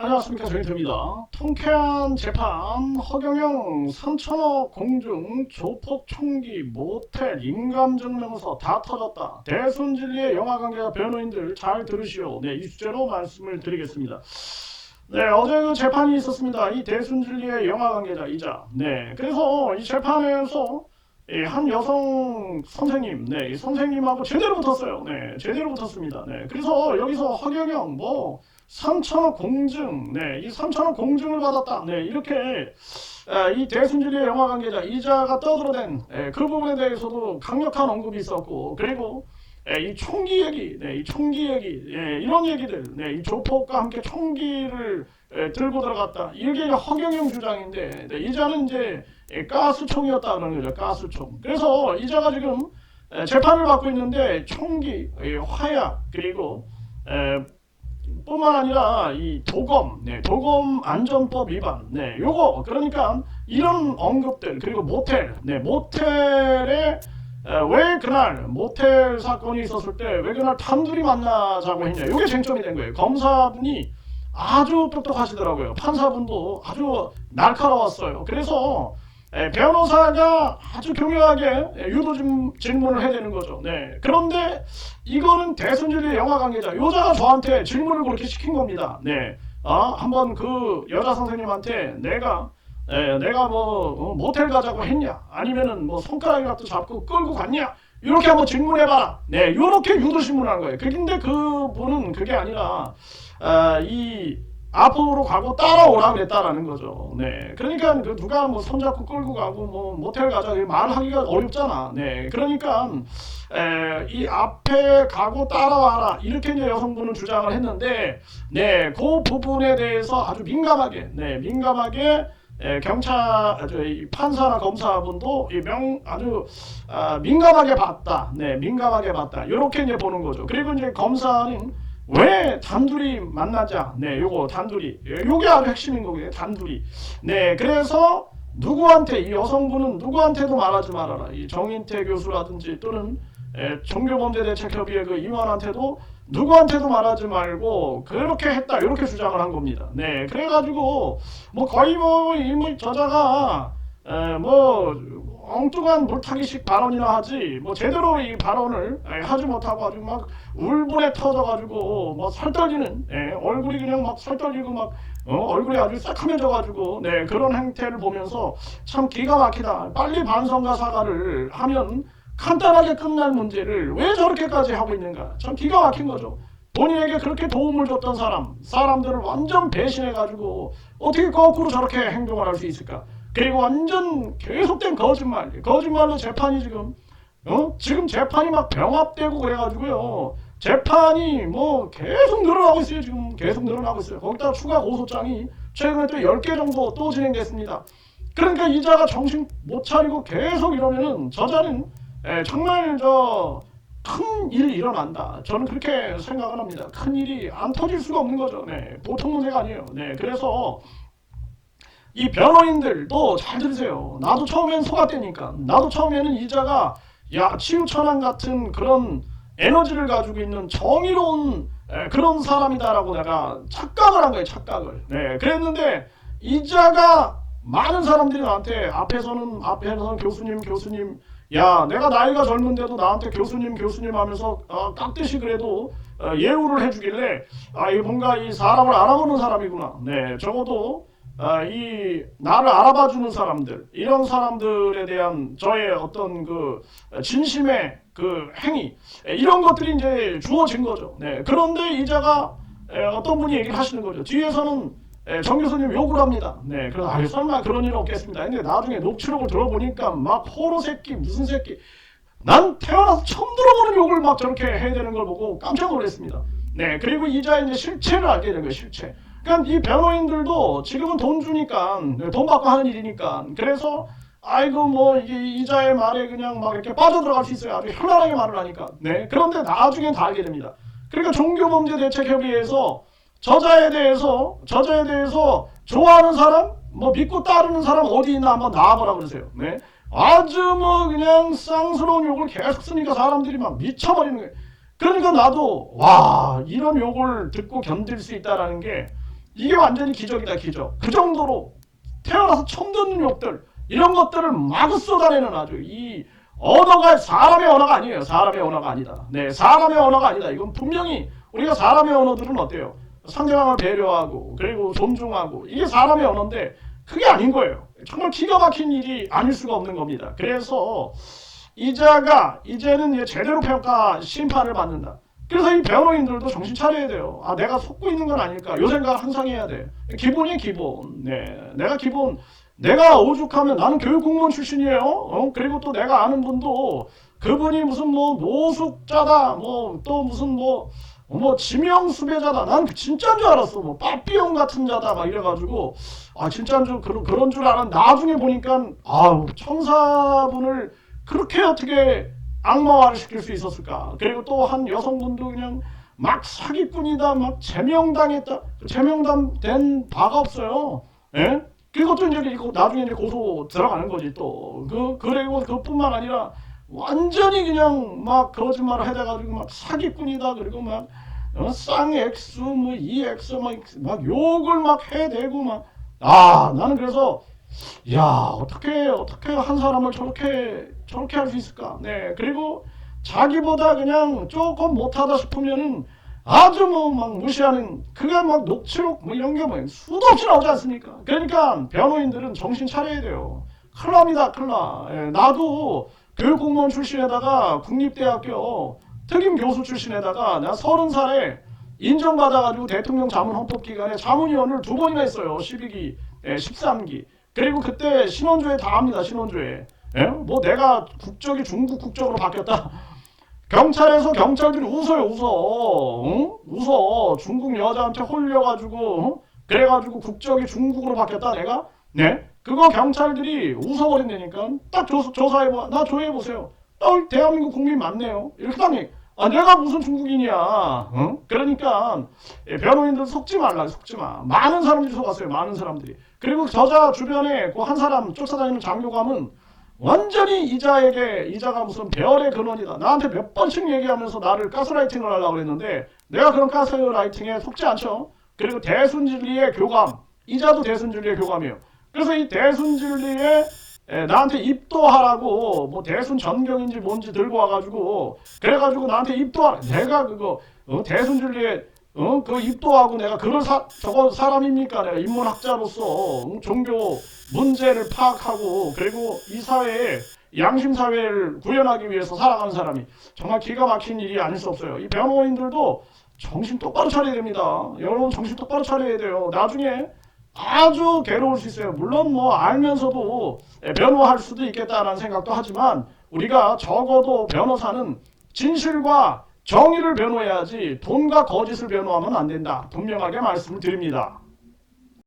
안녕하십니까 정인태입니다. 통쾌한 재판 허경영 3천억 공중 조폭 총기 모텔 인감증명서 다 터졌다. 대순진리의 영화 관계자 변호인들 잘 들으시오. 네, 이 주제로 말씀을 드리겠습니다. 네, 어제 그 재판이 있었습니다. 이 대순진리의 영화 관계자이자 네, 그래서 이 재판에서 예, 한 여성 선생님, 네, 이 선생님하고 제대로 붙었어요. 네, 제대로 붙었습니다. 네, 그래서 여기서 허경영 뭐 3천억 공증, 네, 이 3천억 공증을 받았다. 네, 이렇게 에, 이 대순진리의 영화 관계자 이자가 떠들어댄 에, 그 부분에 대해서도 강력한 언급이 있었고, 그리고 에, 이 총기 얘기, 네, 이 총기 얘기, 예, 이런 얘기들, 네, 이 조폭과 함께 총기를 에, 들고 들어갔다. 이게 허경영 주장인데, 네, 이자는 이제 예, 가스총이었다는 거죠. 가스총. 그래서 이자가 지금 에, 재판을 받고 있는데 총기, 예, 화약 그리고 에, 뿐만 아니라 이 도검, 네, 도검 안전법 위반, 네, 요거 그러니까 이런 언급들 그리고 모텔, 네, 모텔에 에, 왜 그날 모텔 사건이 있었을 때 왜 그날 단둘이 만나자고 했냐, 요게 쟁점이 된 거예요. 검사분이 아주 똑똑하시더라고요. 판사분도 아주 날카로웠어요. 그래서 에, 변호사가 아주 교묘하게 에, 유도 질- 질문을 해야 되는 거죠. 네. 그런데 이거는 대순진리 영화 관계자 여자가 저한테 질문을 그렇게 시킨 겁니다. 네. 아, 한번 그 여자 선생님한테 내가 에, 내가 뭐 어, 모텔 가자고 했냐? 아니면은 뭐 손가락이라도 잡고 끌고 갔냐? 이렇게 한번 질문해봐라. 네, 이렇게 유도 질문한 거예요. 근데 그 분은 그게 아니라 아, 이 앞으로 가고 따라오라 그랬다라는 거죠. 네. 그러니까 그 누가 뭐 손잡고 끌고 가고 뭐 모텔 가자 이 말하기가 어렵잖아. 네. 그러니까 에, 이 앞에 가고 따라와라 이렇게 이제 여성분은 주장을 했는데 네, 그 부분에 대해서 아주 민감하게 네, 민감하게 에, 경찰 이 판사나 검사분도 이명 아주 아, 민감하게 봤다. 네, 민감하게 봤다. 이렇게 이제 보는 거죠. 그리고 이제 검사는 왜 단둘이 만나자? 네, 요거 단둘이. 예, 요게 아주 핵심인 거고요. 단둘이. 네, 그래서 누구한테 이 여성분은 누구한테도 말하지 말아라. 이 정인태 교수라든지 또는 에, 종교범죄대책협의회 그 임원한테도 누구한테도 말하지 말고 그렇게 했다 이렇게 주장을 한 겁니다. 네, 그래가지고 뭐 거의 뭐 이 저자가 에, 뭐 엉뚱한 물타기식 발언이나 하지. 뭐 제대로 이 발언을 에, 하지 못하고 아주 막 울분에 터져가지고 뭐 살떨리는 예, 얼굴이 그냥 막 살떨리고 막 어, 얼굴이 아주 새카매져가지고 네 그런 행태를 보면서 참 기가 막히다. 빨리 반성과 사과를 하면 간단하게 끝날 문제를 왜 저렇게까지 하고 있는가. 참 기가 막힌 거죠. 본인에게 그렇게 도움을 줬던 사람 사람들을 완전 배신해가지고 어떻게 거꾸로 저렇게 행동을 할 수 있을까 그리고 완전 계속된 거짓말 거짓말로 재판이 지금 어? 지금 재판이 막 병합되고 그래가지고요. 재판이 뭐 계속 늘어나고 있어요. 지금 계속 늘어나고 있어요. 거기다가 추가 고소장이 최근에 또 10개 정도 또 진행됐습니다. 그러니까 이자가 정신 못 차리고 계속 이러면은 저자는 에, 정말 저 큰 일이 일어난다. 저는 그렇게 생각을 합니다. 큰 일이 안 터질 수가 없는 거죠. 네, 보통 문제가 아니에요. 네, 그래서 이 변호인들도 잘 들으세요. 나도 처음엔 속았대니까. 나도 처음에는 이자가 야 치유천왕 같은 그런 에너지를 가지고 있는 정의로운 에, 그런 사람이다라고 내가 착각을 한 거예요. 착각을. 네, 그랬는데 이자가 많은 사람들이 나한테 앞에서는 앞에서는 교수님 교수님 야 내가 나이가 젊은데도 나한테 교수님 교수님 하면서 어, 깍듯이 그래도 어, 예우를 해주길래 아이 뭔가 이 사람을 알아보는 사람이구나. 네 적어도 아, 이 나를 알아봐 주는 사람들 이런 사람들에 대한 저의 어떤 그 진심의 그 행위 에, 이런 것들이 이제 주어진 거죠. 네 그런데 이자가 에, 어떤 분이 얘기를 하시는 거죠. 뒤에서는 에, 정 교수님 욕을 합니다. 네 그래서 아 설마 그런 일 없겠습니다. 근데 나중에 녹취록을 들어보니까 막 호로 새끼 무슨 새끼 난 태어나서 처음 들어보는 욕을 막 저렇게 해야 되는 걸 보고 깜짝 놀랐습니다. 네 그리고 이자의 이제 실체를 알게 된 거예요 실체. 그러니까 이 변호인들도 지금은 돈 주니까 네, 돈 받고 하는 일이니까. 그래서 아이고 뭐 이자의 말에 그냥 막 이렇게 빠져들어갈 수 있어요. 아주 현란하게 말을 하니까. 네 그런데 나중엔 다 알게 됩니다. 그러니까 종교범죄대책협의회에서 저자에 대해서 저자에 대해서 좋아하는 사람 뭐 믿고 따르는 사람 어디 있나 한번 나와보라 그러세요. 네 아주 뭐 그냥 쌍스러운 욕을 계속 쓰니까 사람들이 막 미쳐버리는 거예요. 그러니까 나도 와 이런 욕을 듣고 견딜 수 있다라는 게 이게 완전히 기적이다 기적. 그 정도로 태어나서 처음 듣는 욕들 이런 것들을 막 쏟아내는 아주 이 언어가 사람의 언어가 아니에요. 사람의 언어가 아니다. 네, 사람의 언어가 아니다. 이건 분명히 우리가 사람의 언어들은 어때요? 상대방을 배려하고 그리고 존중하고 이게 사람의 언어인데 그게 아닌 거예요. 정말 기가 막힌 일이 아닐 수가 없는 겁니다. 그래서 이자가 이제는 이제 제대로 평가 심판을 받는다. 그래서 이 변호인들도 정신 차려야 돼요. 아, 내가 속고 있는 건 아닐까. 요 생각 항상 해야 돼. 기본이 기본. 네. 내가 기본, 내가 오죽하면 나는 교육 공무원 출신이에요. 어? 그리고 또 내가 아는 분도 그분이 무슨 뭐 노숙자다. 뭐 또 무슨 뭐, 뭐 지명 수배자다. 난 진짜인 줄 알았어. 뭐 빠삐용 같은 자다. 막 이래가지고 아, 진짜인 줄 그런, 그런 줄 알았는데 나중에 보니까 아우, 청사분을 그렇게 어떻게 악마화를 시킬 수 있었을까? 그리고 또 한 여성분도 그냥 막 사기꾼이다, 막 제명당했다, 제명된 바가 없어요. 예? 그것도 이제 나중에 이제 고소 들어가는 거지 또. 그 그리고 그뿐만 아니라 완전히 그냥 막 거짓말을 해대가지고 막 사기꾼이다 그리고 막 어, 쌍엑스 뭐 EX 막, 막 욕을 막 해대고 막 아 나는 그래서 야 어떻게 어떻게 한 사람을 저렇게 저렇게 할 수 있을까? 네 그리고 자기보다 그냥 조금 못하다 싶으면은 아주 뭐 막 무시하는 그게 막 녹취록 뭐 이런 게뭐 수도 없이 나오지 않습니까? 그러니까 변호인들은 정신 차려야 돼요. 큰일 납니다, 큰일 나. 예, 나도 교육공무원 출신에다가 국립대학교 특임 교수 출신에다가 내가 서른 살에 인정받아가지고 대통령 자문 헌법기관에 자문위원을 두 번이나 했어요. 12기, 예, 13기. 그리고 그때 신원조회 다 합니다. 신원조회. 예? 뭐 내가 국적이 중국 국적으로 바뀌었다. 경찰에서 경찰들이 웃어요, 웃어. 응? 웃어. 중국 여자한테 홀려가지고, 응? 그래가지고 국적이 중국으로 바뀌었다, 내가? 네? 그거 경찰들이 웃어버린다니까. 딱 조, 조사해봐. 나 조회해보세요. 딱 대한민국 국민 맞네요. 이렇게 딱. 아, 내가 무슨 중국인이야. 응? 그러니까, 예, 변호인들 속지 말라, 속지 마. 많은 사람들이 속았어요, 많은 사람들이. 그리고 저자 주변에 그 한 사람 쫓아다니는 장교감은 완전히 이자에게 이자가 무슨 별의 근원이다. 나한테 몇 번씩 얘기하면서 나를 가스라이팅을 하려고 그랬는데 내가 그런 가스라이팅에 속지 않죠. 그리고 대순진리의 교감, 이자도 대순진리의 교감이에요. 그래서 이 대순진리에 에, 나한테 입도하라고 뭐 대순 전경인지 뭔지 들고 와가지고 그래가지고 나한테 입도하라. 내가 그거 어, 대순진리에 어? 그 입도하고 내가 그런 사, 저거 사람입니까? 내가 인문학자로서 응? 종교 문제를 파악하고 그리고 이 사회에 양심 사회를 구현하기 위해서 살아가는 사람이 정말 기가 막힌 일이 아닐 수 없어요. 이 변호인들도 정신 똑바로 차려야 됩니다. 여러분 정신 똑바로 차려야 돼요. 나중에 아주 괴로울 수 있어요. 물론 뭐 알면서도 변호할 수도 있겠다라는 생각도 하지만 우리가 적어도 변호사는 진실과 정의를 변호해야지 돈과 거짓을 변호하면 안 된다. 분명하게 말씀을 드립니다.